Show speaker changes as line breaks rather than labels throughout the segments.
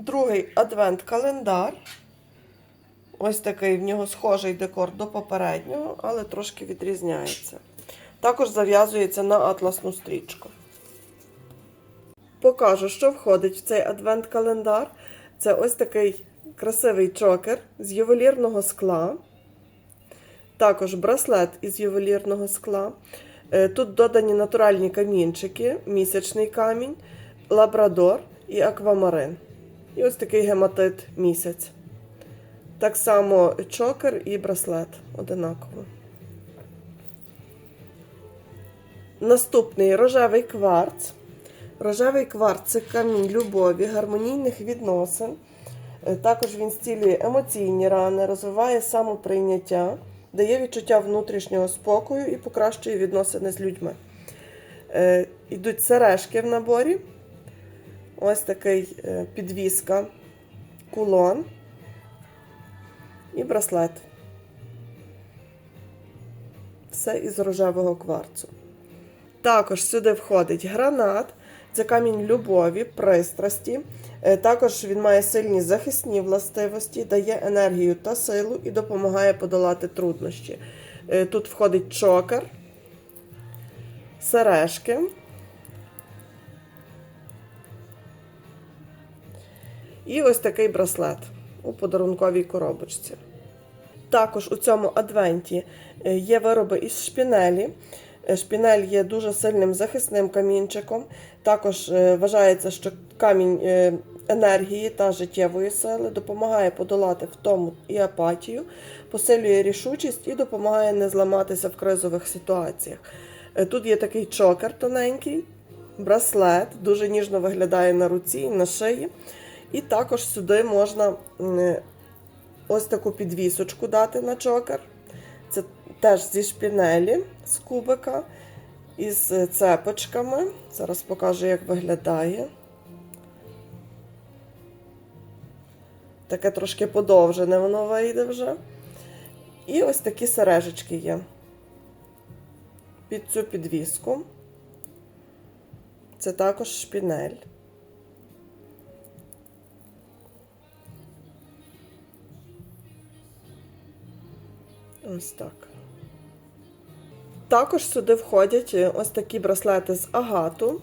другий адвент-календар. Ось такий в нього схожий декор до попереднього, але трошки відрізняється. Також зав'язується на атласну стрічку. Покажу, що входить в цей адвент-календар. Це ось такий красивий чокер з ювелірного скла. Також браслет із ювелірного скла. Е, Тут додані натуральні камінчики, місячний камінь, лабрадор і аквамарин. І ось такий гематит місяць. Так само чокер і браслет одинаково. Наступний рожевий кварц. Рожевий кварц це камінь любові, гармонійних відносин. Е, Також він зцілює емоційні рани, розвиває самоприйняття, дає відчуття внутрішнього спокою і покращує відносини з людьми. Е, Ідуть сережки в наборі. Ось такий е, підвіска, кулон і браслет. Все із рожевого кварцу. Також сюди входить гранат, це камінь любові, пристрасті. Е, Також він має сильні захисні властивості, дає енергію та силу і допомагає подолати труднощі. Е, Тут входить чокер, сережки. І ось такий браслет у подарунковій коробочці. Також у цьому адвенті е, є вироби із шпінелі. Е, Шпінель є дуже сильним захисним камінчиком. Також е, вважається, що камінь енергії та життєвої сили допомагає подолати втому і апатію, посилює рішучість і допомагає не зламатися в кризових ситуаціях. Тут є такий чокер тоненький, браслет, дуже ніжно виглядає на руці і на шиї. І також сюди можна ось таку підвісочку дати на чокер. Це теж зі шпінелі з кубика із цепочками. Зараз покажу, як виглядає. Таке трошки подовжене воно вийде вже. І ось такі сережечки є під цю підвіску. Це також шпінель. Ось так. Також сюди входять е, ось такі браслети з агату.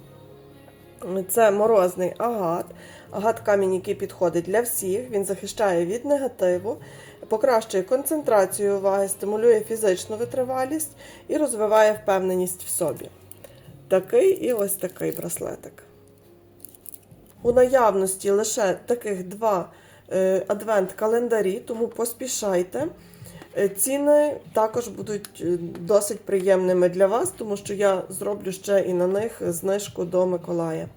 Це морозний агат. Агат камінь, який підходить для всіх. Він захищає від негативу, покращує концентрацію уваги, стимулює фізичну витривалість і розвиває впевненість в собі. Такий і ось такий браслетик. У наявності лише таких два е, адвент-календарі, тому поспішайте. Е, Ціни також будуть е, досить приємними для вас, тому що я зроблю ще і на них знижку до Миколая.